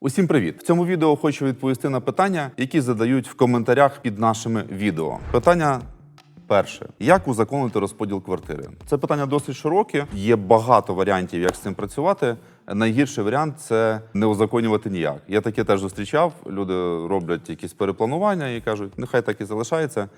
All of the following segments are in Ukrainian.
Усім привіт! В цьому відео хочу відповісти на питання, які задають в коментарях під нашими відео. Питання перше: як узаконити розподіл квартири? Це питання досить широке. Є багато варіантів, як з цим працювати. Найгірший варіант це не узаконювати ніяк. Я таке теж зустрічав. Люди роблять якісь перепланування і кажуть, нехай так і залишається.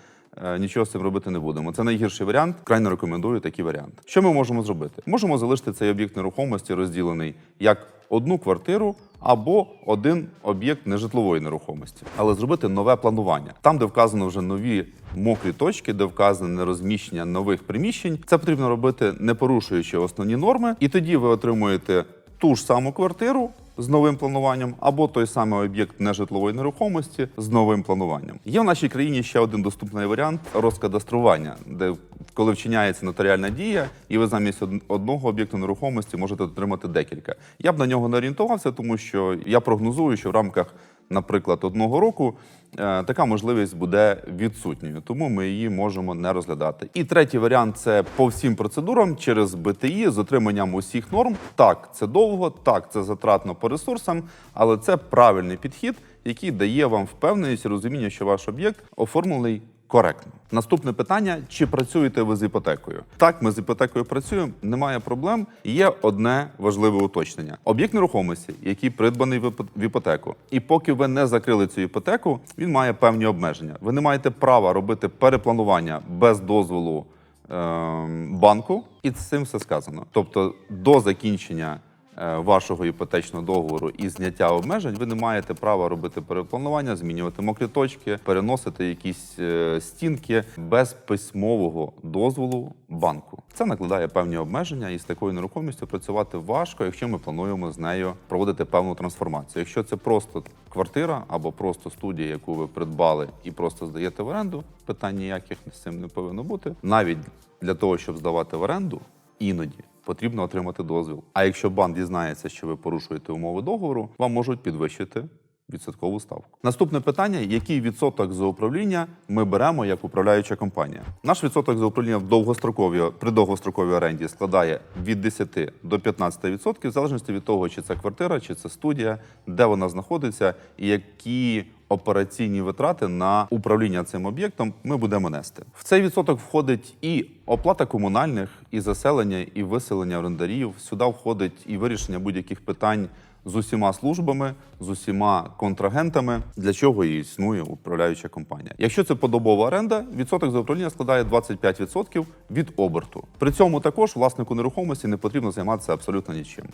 Е, Нічого з цим робити не будемо. Це найгірший варіант. Крайне рекомендую такий варіант. Що ми можемо зробити? Можемо залишити цей об'єкт нерухомості розділений як одну квартиру або один об'єкт нежитлової нерухомості, але зробити нове планування там, де вказано вже нові мокрі точки, де вказане розміщення нових приміщень. Це потрібно робити не порушуючи основні норми, і тоді ви отримуєте ту ж саму квартиру. З новим плануванням або той самий об'єкт нежитлової нерухомості з новим плануванням. Є в нашій країні ще один доступний варіант розкадастрування, де коли вчиняється нотаріальна дія, і ви замість одного об'єкту нерухомості можете отримати декілька. Я б на нього не орієнтувався, тому що я прогнозую, що в рамках, наприклад, одного року е, така можливість буде відсутньою, тому ми її можемо не розглядати. І третій варіант це по всім процедурам через БТІ з отриманням усіх норм. Так, це довго, так, це затратно по ресурсам, але це правильний підхід, який дає вам впевненість розуміння, що ваш об'єкт оформлений коректно. Наступне питання: чи працюєте ви з іпотекою? Так, ми з іпотекою працюємо, немає проблем. Є одне важливе уточнення: об'єкт нерухомості, який придбаний в іпотеку, і поки ви не закрили цю іпотеку, він має певні обмеження. Ви не маєте права робити перепланування без дозволу ем, банку, і з цим все сказано. Тобто, до закінчення е, вашого іпотечного договору і зняття обмежень, ви не маєте права робити перепланування, змінювати мокрі точки, переносити якісь е, стінки без письмового дозволу банку. Це накладає певні обмеження, і з такою нерухомістю працювати важко, якщо ми плануємо з нею проводити певну трансформацію. Якщо це просто квартира або просто студія, яку ви придбали і просто здаєте в оренду, питань ніяких з цим не повинно бути. Навіть для того, щоб здавати в оренду, іноді потрібно отримати дозвіл. А якщо банк дізнається, що ви порушуєте умови договору, вам можуть підвищити відсоткову ставку. Наступне питання: який відсоток за управління ми беремо як управляюча компанія? Наш відсоток за управління в довгостроковій при довгостроковій оренді складає від 10 до 15%, в залежності від того, чи це квартира, чи це студія, де вона знаходиться, і які операційні витрати на управління цим об'єктом ми будемо нести. В цей відсоток входить і оплата комунальних, і заселення, і виселення орендарів. Сюди входить і вирішення будь-яких питань з усіма службами, з усіма контрагентами, для чого і існує управляюча компанія. Якщо це подобова оренда, відсоток за управління складає 25% від оберту. При цьому також власнику нерухомості не потрібно займатися абсолютно нічим.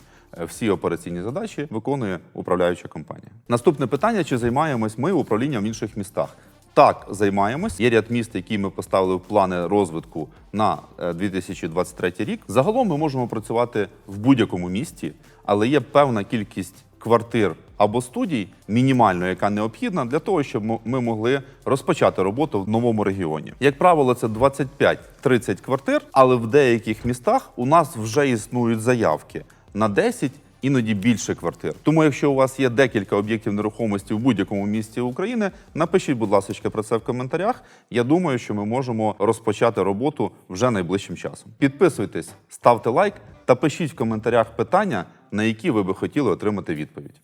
Всі операційні задачі виконує управляюча компанія. Наступне питання: чи займаємось ми управлінням в інших містах? Так, займаємось. Є ряд міст, які ми поставили в плани розвитку на е, 2023 рік. Загалом ми можемо працювати в будь-якому місті, але є певна кількість квартир або студій, мінімально, яка необхідна для того, щоб ми могли розпочати роботу в новому регіоні. Як правило, це 25-30 квартир, але в деяких містах у нас вже існують заявки на 10 іноді більше квартир. Тому, якщо у вас є декілька об'єктів нерухомості в будь-якому місті України, напишіть, будь ласка, про це в коментарях. Я думаю, що ми можемо розпочати роботу вже найближчим часом. Підписуйтесь, ставте лайк та пишіть в коментарях питання, на які ви би хотіли отримати відповідь.